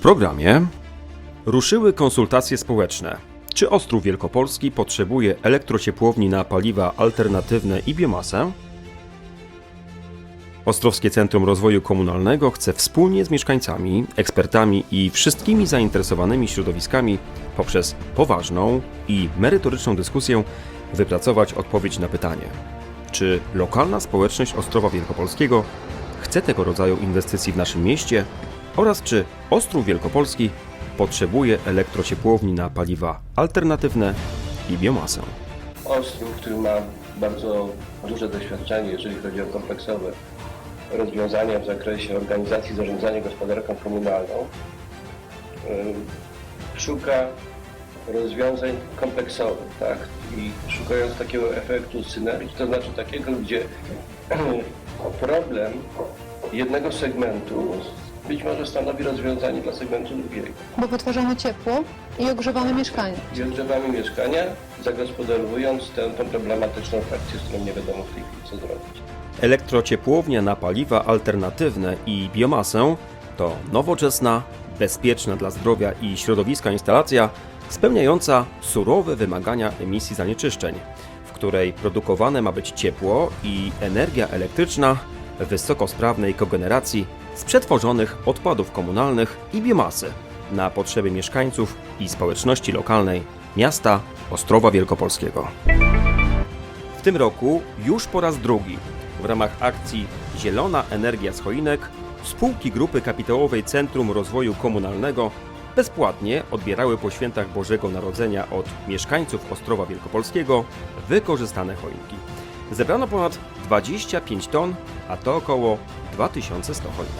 programie ruszyły konsultacje społeczne. Czy Ostrów Wielkopolski potrzebuje elektrociepłowni na paliwa alternatywne i biomasę? Ostrowskie Centrum Rozwoju Komunalnego chce wspólnie z mieszkańcami, ekspertami i wszystkimi zainteresowanymi środowiskami poprzez poważną i merytoryczną dyskusję wypracować odpowiedź na pytanie: czy lokalna społeczność Ostrowa Wielkopolskiego chce tego rodzaju inwestycji w naszym mieście oraz czy Ostrów Wielkopolski potrzebuje elektrociepłowni na paliwa alternatywne i biomasę. Ostrów, który ma bardzo duże doświadczenie, jeżeli chodzi o kompleksowe rozwiązania w zakresie organizacji zarządzania gospodarką komunalną, ym, szuka rozwiązań kompleksowych, tak? I szukając takiego efektu synergii, to znaczy takiego, gdzie problem jednego segmentu być może stanowi rozwiązanie dla segmentu drugiego. bo wytwarzamy ciepło i ogrzewamy mieszkania. I ogrzewamy mieszkania, zagospodarowując tę, tą problematyczną frakcję, z którą nie wiadomo w tej chwili co zrobić. Elektrociepłownia na paliwa alternatywne i biomasę to nowoczesna, bezpieczna dla zdrowia i środowiska instalacja spełniająca surowe wymagania emisji zanieczyszczeń, w której produkowane ma być ciepło i energia elektryczna wysokosprawnej kogeneracji z przetworzonych odpadów komunalnych i biomasy na potrzeby mieszkańców i społeczności lokalnej miasta Ostrowa Wielkopolskiego. W tym roku już po raz drugi w ramach akcji Zielona Energia z Choinek spółki Grupy Kapitałowej Centrum Rozwoju Komunalnego bezpłatnie odbierały po świętach Bożego Narodzenia od mieszkańców Ostrowa Wielkopolskiego wykorzystane choinki. Zebrano ponad 25 ton, a to około 2100 choinek.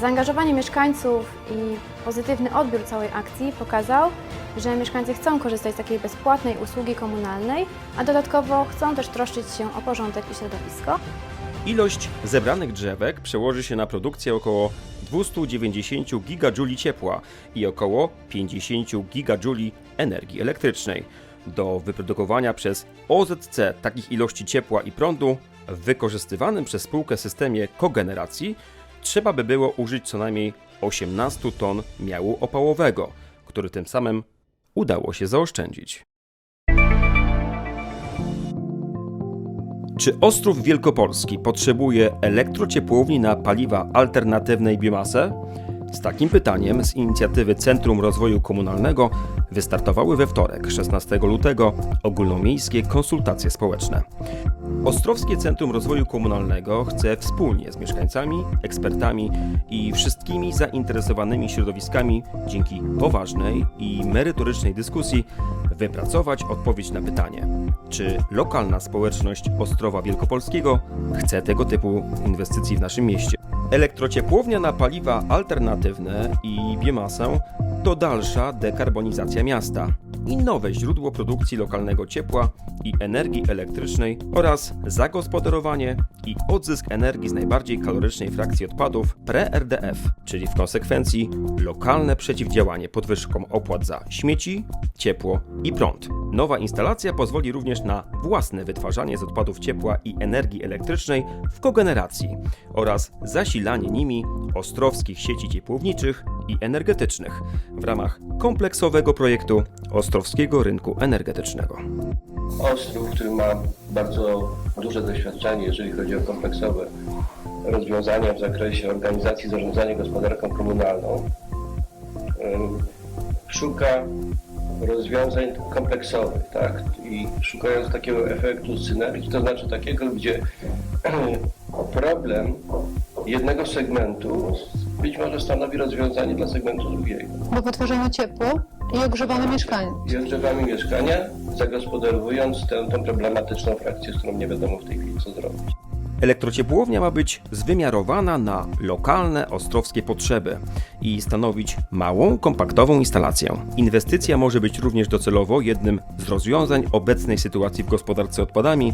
Zaangażowanie mieszkańców i pozytywny odbiór całej akcji pokazał, że mieszkańcy chcą korzystać z takiej bezpłatnej usługi komunalnej, a dodatkowo chcą też troszczyć się o porządek i środowisko. Ilość zebranych drzewek przełoży się na produkcję około 290 gigajuli ciepła i około 50 gigajuli energii elektrycznej. Do wyprodukowania przez OZC takich ilości ciepła i prądu w wykorzystywanym przez spółkę systemie kogeneracji trzeba by było użyć co najmniej 18 ton miału opałowego, który tym samym udało się zaoszczędzić. Czy Ostrów Wielkopolski potrzebuje elektrociepłowni na paliwa alternatywne i biomasę? Z takim pytaniem z inicjatywy Centrum Rozwoju Komunalnego wystartowały we wtorek, 16 lutego, ogólnomiejskie konsultacje społeczne. Ostrowskie Centrum Rozwoju Komunalnego chce wspólnie z mieszkańcami, ekspertami i wszystkimi zainteresowanymi środowiskami dzięki poważnej i merytorycznej dyskusji wypracować odpowiedź na pytanie, czy lokalna społeczność Ostrowa Wielkopolskiego chce tego typu inwestycji w naszym mieście. Elektrociepłownia na paliwa alternatywne i biomasę to dalsza dekarbonizacja miasta i nowe źródło produkcji lokalnego ciepła i energii elektrycznej oraz zagospodarowanie i odzysk energii z najbardziej kalorycznej frakcji odpadów pre-RDF, czyli w konsekwencji lokalne przeciwdziałanie podwyżkom opłat za śmieci, ciepło i prąd. Nowa instalacja pozwoli również na własne wytwarzanie z odpadów ciepła i energii elektrycznej w kogeneracji oraz zasilanie nimi ostrowskich sieci ciepłowniczych i energetycznych w ramach kompleksowego projektu Ostrowskiego Rynku Energetycznego. Ostrów, który ma bardzo duże doświadczenie, jeżeli chodzi o kompleksowe rozwiązania w zakresie organizacji zarządzania gospodarką komunalną, szuka rozwiązań kompleksowych, tak? I szukając takiego efektu synergii, to znaczy takiego, gdzie problem jednego segmentu być może stanowi rozwiązanie dla segmentu drugiego. Bo wytwarzamy ciepło i ogrzewamy mieszkania. I ogrzewamy mieszkania, zagospodarowując tę, tę problematyczną frakcję, z którą nie wiadomo w tej chwili co zrobić. Elektrociepłownia ma być zwymiarowana na lokalne ostrowskie potrzeby i stanowić małą, kompaktową instalację. Inwestycja może być również docelowo jednym z rozwiązań obecnej sytuacji w gospodarce odpadami,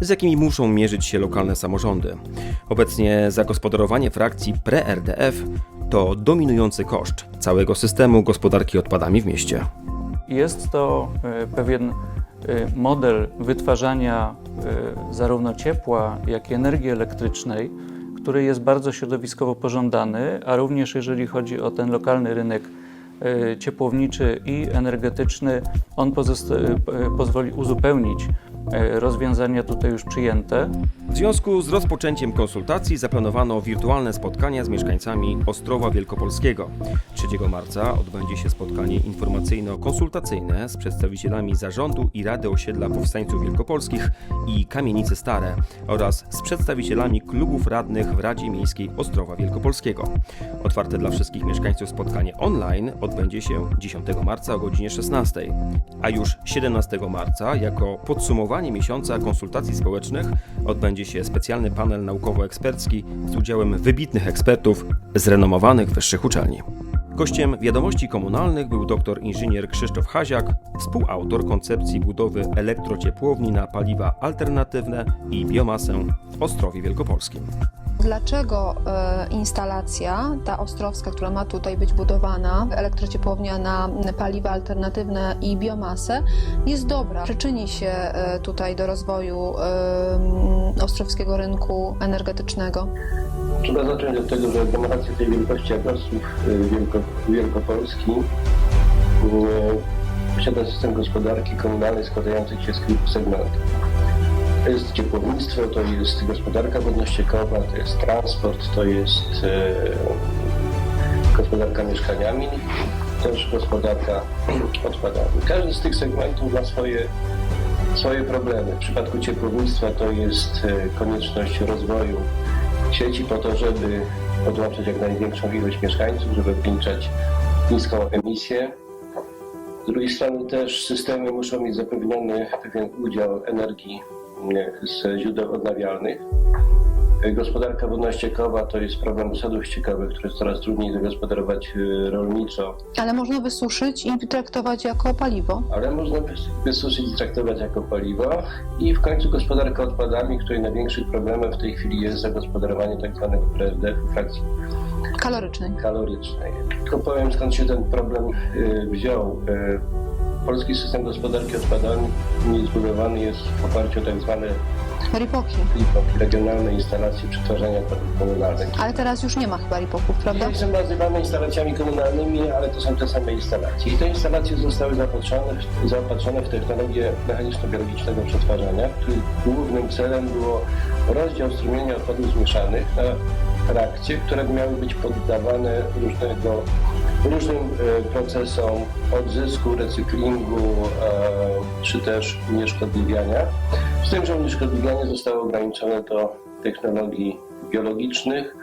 z jakimi muszą mierzyć się lokalne samorządy. Obecnie zagospodarowanie frakcji pre-RDF to dominujący koszt całego systemu gospodarki odpadami w mieście. Jest to e, pewien e, model wytwarzania zarówno ciepła, jak i energii elektrycznej, który jest bardzo środowiskowo pożądany, a również jeżeli chodzi o ten lokalny rynek e, ciepłowniczy i energetyczny, on e, pozwoli uzupełnić rozwiązania tutaj już przyjęte. W związku z rozpoczęciem konsultacji zaplanowano wirtualne spotkania z mieszkańcami Ostrowa Wielkopolskiego. 3 marca odbędzie się spotkanie informacyjno-konsultacyjne z przedstawicielami Zarządu i Rady Osiedla Powstańców Wielkopolskich i Kamienice Stare oraz z przedstawicielami klubów radnych w Radzie Miejskiej Ostrowa Wielkopolskiego. Otwarte dla wszystkich mieszkańców spotkanie online odbędzie się 10 marca o godzinie 16, a już 17 marca jako podsumowanie miesiąca konsultacji społecznych odbędzie się specjalny panel naukowo-ekspercki z udziałem wybitnych ekspertów z renomowanych wyższych uczelni. Gościem wiadomości komunalnych był dr inżynier Krzysztof Haziak, współautor koncepcji budowy elektrociepłowni na paliwa alternatywne i biomasę w Ostrowie Wielkopolskim. Dlaczego e, instalacja, ta ostrowska, która ma tutaj być budowana, elektrociepłownia na paliwa alternatywne i biomasę, jest dobra? Przyczyni się e, tutaj do rozwoju e, ostrowskiego rynku energetycznego. Trzeba zacząć od tego, że aglomeracja tej wielkości y, Wielko, Wielkopolski posiada system gospodarki komunalnej składający się z kilku segmentów. To jest ciepłownictwo, to jest gospodarka wodno-ściekowa, to jest transport, to jest y, gospodarka mieszkaniami, też gospodarka odpadami. Każdy z tych segmentów ma swoje swoje problemy. W przypadku ciepłownictwa to jest e, konieczność rozwoju sieci po to, żeby podłączyć jak największą ilość mieszkańców, żeby ograniczać niską emisję. Z drugiej strony też systemy muszą mieć zapewniony pewien udział energii e, z źródeł odnawialnych. E, Gospodarka wodno-ściekowa to jest problem osadów ściekowych, które jest coraz trudniej zagospodarować e, rolniczo. Ale można wysuszyć i traktować jako paliwo. ale można wys- wysuszyć i traktować jako paliwo. I w końcu gospodarka odpadami, której największym problemem w tej chwili jest zagospodarowanie tak zwanego PRD-u, frakcji Kalorycznej. kalorycznej. Tylko powiem skąd się ten problem y, wziął. Polski system gospodarki odpadami zbudowany jest w oparciu o tak zwane Ripoki. RIPOK, regionalne instalacje przetwarzania odpadów komunalnych. Ale teraz już nie ma chyba ripoków, prawda? Są nazywane instalacjami komunalnymi, ale to są te same instalacje. I te instalacje zostały zaopatrzone, w- zaopatrzone w technologię mechaniczno-biologicznego przetwarzania, których głównym celem było rozdział strumienia odpadów zmieszanych na frakcje, które miały być poddawane różnego, różnym e, procesom odzysku, recyklingu e, czy też unieszkodliwiania. Z tym, że unieszkodliwianie zostało ograniczone do technologii biologicznych,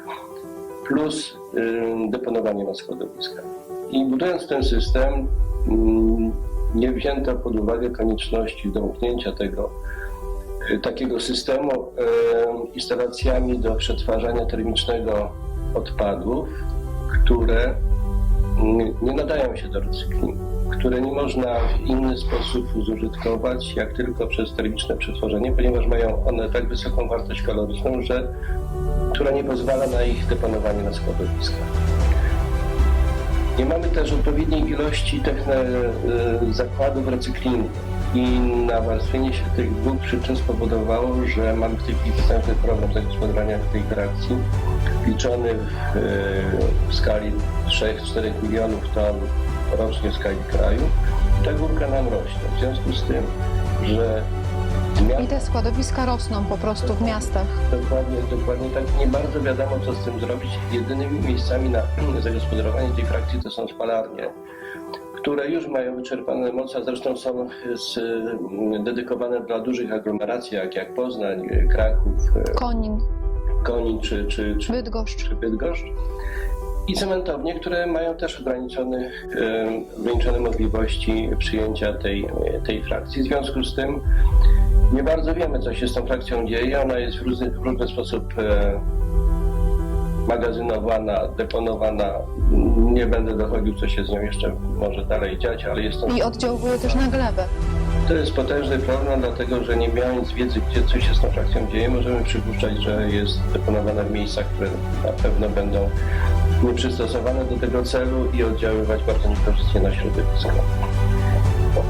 plus y, deponowanie na składowiskach. I budując ten system, mm, nie wzięto pod uwagę konieczności domknięcia tego y, takiego systemu y, instalacjami do przetwarzania termicznego odpadów, które nie nadają się do recyklingu, które nie można w inny sposób zużytkować, jak tylko przez termiczne przetworzenie, ponieważ mają one tak wysoką wartość kaloryczną, że która nie pozwala na ich deponowanie na składowiskach. Nie mamy też odpowiedniej ilości techne, y, zakładów recyklingu i nawarstwienie się tych dwóch przyczyn spowodowało, że mamy w tej chwili potężny problem zagospodarowania tej frakcji, liczony w, y, w skali 3-4 milionów ton rocznie w skali kraju. Ta górka nam rośnie. W związku z tym, że I te składowiska rosną po prostu w miastach. Dokładnie, dokładnie tak. Nie bardzo wiadomo, co z tym zrobić. Jedynymi miejscami na zagospodarowanie tej frakcji to są spalarnie, które już mają wyczerpane moce, a zresztą są z, dedykowane dla dużych aglomeracji, jak, jak Poznań, Kraków, Konin, Konin czy, czy, czy, Bydgoszcz. czy Bydgoszcz. I cementownie, które mają też ograniczone, ograniczone możliwości przyjęcia tej, tej frakcji. W związku z tym nie bardzo wiemy, co się z tą frakcją dzieje. Ona jest w różny, w różny sposób e, magazynowana, deponowana. Nie będę dochodził, co się z nią jeszcze może dalej dziać, ale jest to, I oddziałuje też na glebę. To jest potężny problem, dlatego że nie mając wiedzy, gdzie coś się z tą frakcją dzieje, możemy przypuszczać, że jest deponowana w miejscach, które na pewno będą nieprzystosowane do tego celu i oddziaływać bardzo niekorzystnie na środowisko.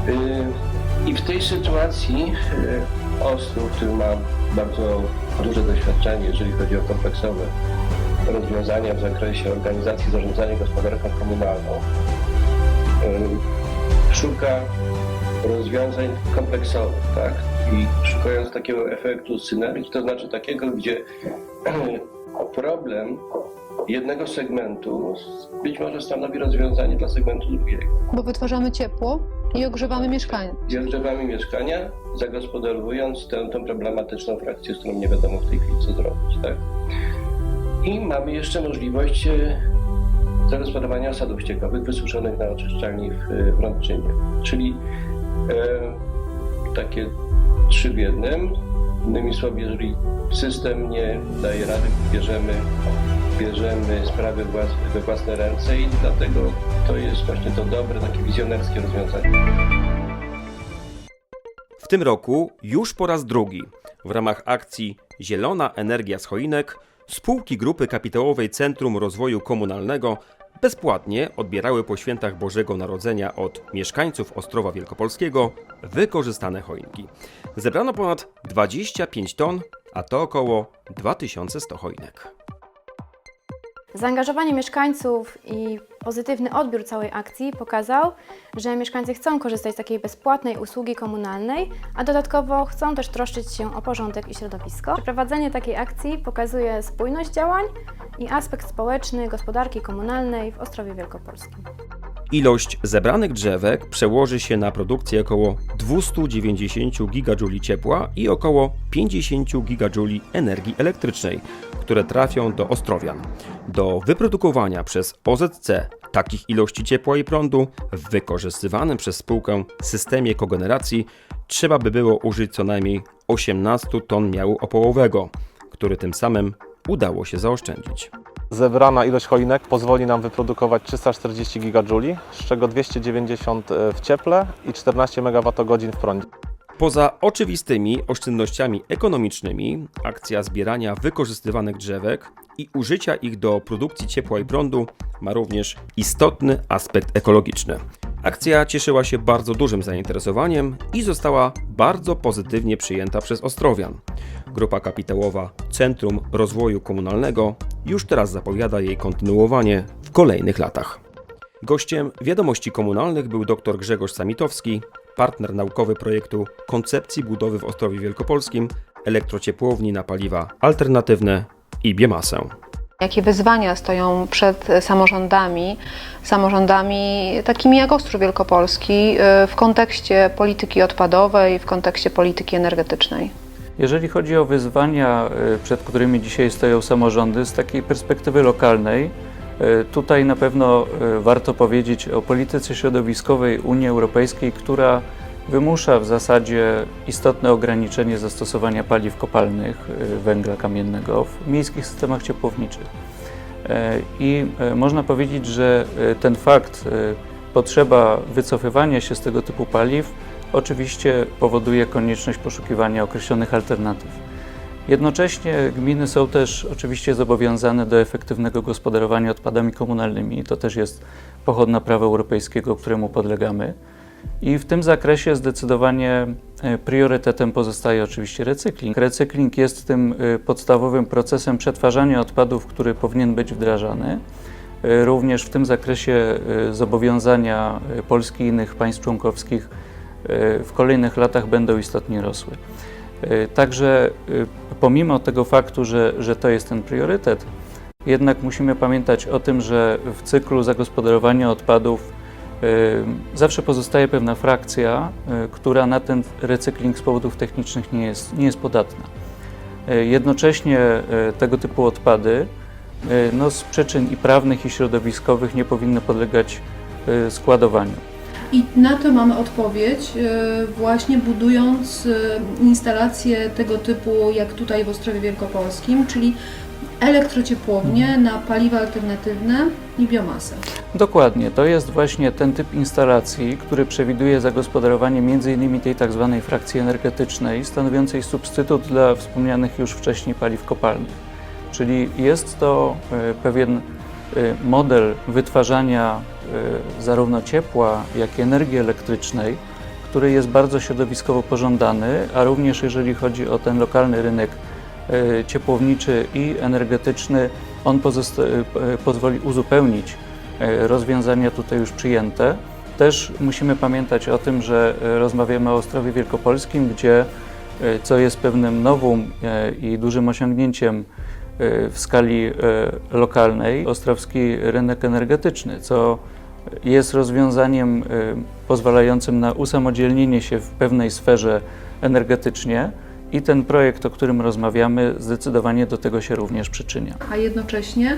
Yy, I w tej sytuacji yy, Ostrów, który ma bardzo duże doświadczenie, jeżeli chodzi o kompleksowe rozwiązania w zakresie organizacji zarządzania gospodarką komunalną, ym, szuka rozwiązań kompleksowych, tak? I szukając takiego efektu synergii, to znaczy takiego, gdzie problem jednego segmentu być może stanowi rozwiązanie dla segmentu drugiego. Bo wytwarzamy ciepło i ogrzewamy mieszkańców. I ogrzewamy mieszkania, zagospodarowując tę, tę problematyczną frakcję, z którą nie wiadomo w tej chwili co zrobić, tak? I mamy jeszcze możliwość e, zagospodarowania osadów ściekowych wysuszonych na oczyszczalni w, e, w Rądczynie. Czyli takie trzy w jednym. Innymi słowy, jeżeli system nie daje rady, bierzemy, bierzemy sprawy we własne ręce i dlatego to jest właśnie to dobre, takie wizjonerskie rozwiązanie. W tym roku już po raz drugi w ramach akcji Zielona Energia z Choinek spółki grupy kapitałowej Centrum Rozwoju Komunalnego bezpłatnie odbierały po świętach Bożego Narodzenia od mieszkańców Ostrowa Wielkopolskiego wykorzystane choinki. Zebrano ponad 25 ton, a to około 2100 choinek. Zaangażowanie mieszkańców i pozytywny odbiór całej akcji pokazał, że mieszkańcy chcą korzystać z takiej bezpłatnej usługi komunalnej, a dodatkowo chcą też troszczyć się o porządek i środowisko. Przeprowadzenie takiej akcji pokazuje spójność działań i aspekt społeczny gospodarki komunalnej w Ostrowie Wielkopolskim. Ilość zebranych drzewek przełoży się na produkcję około 290 gigajuli ciepła i około 50 gigajuli energii elektrycznej, które trafią do Ostrowian. Do wyprodukowania przez OZC takich ilości ciepła i prądu w wykorzystywanym przez spółkę systemie kogeneracji trzeba by było użyć co najmniej 18 ton miału opołowego, który tym samym udało się zaoszczędzić. Zebrana ilość choinek pozwoli nam wyprodukować 340 gigajuli, z czego 290 w cieple i 14 MWh w prądzie. Poza oczywistymi oszczędnościami ekonomicznymi, akcja zbierania wykorzystywanych drzewek i użycia ich do produkcji ciepła i prądu ma również istotny aspekt ekologiczny. Akcja cieszyła się bardzo dużym zainteresowaniem i została bardzo pozytywnie przyjęta przez Ostrowian. Grupa kapitałowa Centrum Rozwoju Komunalnego już teraz zapowiada jej kontynuowanie w kolejnych latach. Gościem wiadomości komunalnych był dr Grzegorz Samitowski, partner naukowy projektu koncepcji budowy w Ostrowie Wielkopolskim elektrociepłowni na paliwa alternatywne i biomasę. Jakie wyzwania stoją przed samorządami, samorządami takimi jak Ostrów Wielkopolski y, w kontekście polityki odpadowej, w kontekście polityki energetycznej? Jeżeli chodzi o wyzwania, y, przed którymi dzisiaj stoją samorządy z takiej perspektywy lokalnej, y, tutaj na pewno y, warto powiedzieć o polityce środowiskowej Unii Europejskiej, która wymusza w zasadzie istotne ograniczenie zastosowania paliw kopalnych węgla kamiennego w miejskich systemach ciepłowniczych. E, I e, można powiedzieć, że e, ten fakt, e, potrzeba wycofywania się z tego typu paliw, oczywiście powoduje konieczność poszukiwania określonych alternatyw. Jednocześnie gminy są też oczywiście zobowiązane do efektywnego gospodarowania odpadami komunalnymi. To też jest pochodna prawa europejskiego, któremu podlegamy. I w tym zakresie zdecydowanie e, priorytetem pozostaje oczywiście recykling. Recykling jest tym e, podstawowym procesem przetwarzania odpadów, który powinien być wdrażany. E, Również w tym zakresie zobowiązania Polski i innych państw członkowskich w kolejnych latach będą istotnie rosły. E, Także e, pomimo tego faktu, że, że to jest ten priorytet, jednak musimy pamiętać o tym, że w cyklu zagospodarowania odpadów e, zawsze pozostaje pewna frakcja, która na ten recykling z powodów technicznych nie jest, nie jest podatna. Jednocześnie tego typu odpady no, z przyczyn i prawnych, i środowiskowych nie powinny podlegać składowaniu. I na to mamy odpowiedź, e, właśnie budując e, instalacje tego typu, jak tutaj w Ostrowie Wielkopolskim, czyli elektrociepłownie na paliwa alternatywne i biomasę. Dokładnie, to jest właśnie ten typ instalacji, który przewiduje zagospodarowanie m.in. tej tak zwanej frakcji energetycznej, stanowiącej substytut dla wspomnianych już wcześniej paliw kopalnych. Czyli jest to e, pewien model wytwarzania zarówno ciepła, jak i energii elektrycznej, który jest bardzo środowiskowo pożądany, a również jeżeli chodzi o ten lokalny rynek e, ciepłowniczy i energetyczny, on e, pozwoli uzupełnić rozwiązania tutaj już przyjęte. Też musimy pamiętać o tym, że rozmawiamy o Ostrowie Wielkopolskim, gdzie co jest pewnym nowum e, i dużym osiągnięciem w skali e, lokalnej, ostrowski rynek energetyczny, co jest rozwiązaniem e, pozwalającym na usamodzielnienie się w pewnej sferze energetycznie i ten projekt, o którym rozmawiamy, zdecydowanie do tego się również przyczynia. A jednocześnie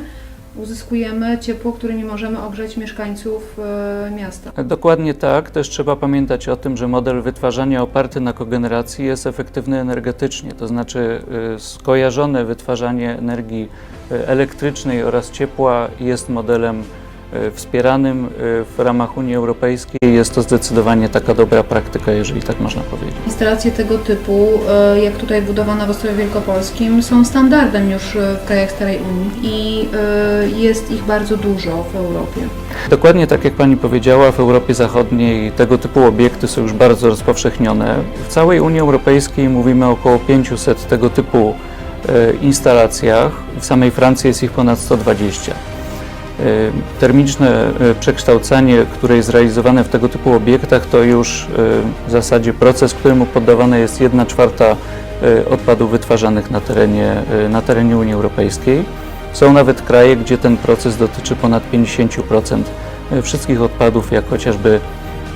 uzyskujemy ciepło, którymi możemy ogrzeć mieszkańców e, miasta. Dokładnie tak. Też trzeba pamiętać o tym, że model wytwarzania oparty na kogeneracji jest efektywny energetycznie, to znaczy y, skojarzone wytwarzanie energii y, elektrycznej oraz ciepła jest modelem wspieranym y, w ramach Unii Europejskiej. Jest to zdecydowanie taka dobra praktyka, jeżeli tak można powiedzieć. Instalacje tego typu, e, jak tutaj budowana w Ostrowie Wielkopolskim, są standardem już e, w krajach Starej Unii i e, jest ich bardzo dużo w Europie. Dokładnie tak jak Pani powiedziała, w Europie Zachodniej tego typu obiekty są już bardzo rozpowszechnione. W całej Unii Europejskiej mówimy o około 500 tego typu e, instalacjach. W samej Francji jest ich ponad 120. E, Termiczne e, przekształcanie, które jest realizowane w tego typu obiektach, to już e, w zasadzie proces, któremu poddawana jest 1 czwarta odpadów wytwarzanych na terenie, na terenie Unii Europejskiej. Są nawet kraje, gdzie ten proces dotyczy ponad 50% wszystkich odpadów, jak chociażby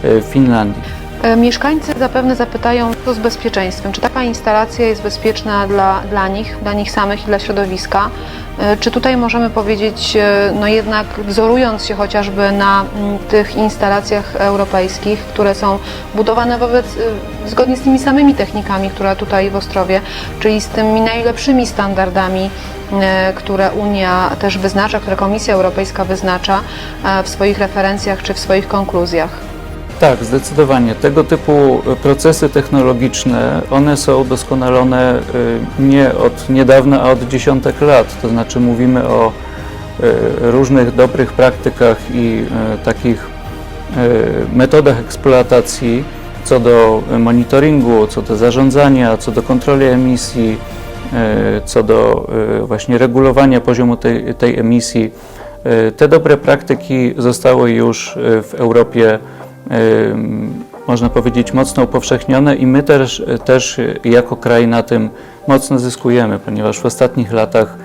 w Finlandii. E, Mieszkańcy zapewne zapytają, co z bezpieczeństwem. Czy taka instalacja jest bezpieczna dla, dla nich, dla nich samych i dla środowiska? E, Czy tutaj możemy powiedzieć, e, no jednak wzorując się chociażby na mm, tych instalacjach europejskich, które są budowane wobec, zgodnie z tymi samymi technikami, które tutaj w Ostrowie, czyli z tymi najlepszymi standardami, które Unia też wyznacza, które Komisja Europejska wyznacza w swoich referencjach czy w swoich konkluzjach? Tak, zdecydowanie. Tego typu e, procesy technologiczne, one są doskonalone e, nie od niedawna, a od dziesiątek lat. To znaczy mówimy o e, różnych dobrych praktykach i takich metodach eksploatacji co do monitoringu, co do zarządzania, co do kontroli emisji, co do właśnie regulowania poziomu tej, tej emisji. Te dobre praktyki zostały już w Europie można powiedzieć, mocno upowszechnione i my też, też jako kraj na tym mocno zyskujemy, ponieważ w ostatnich latach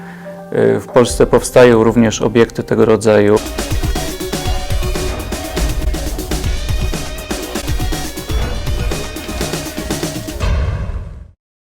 e, w Polsce powstają również obiekty tego rodzaju.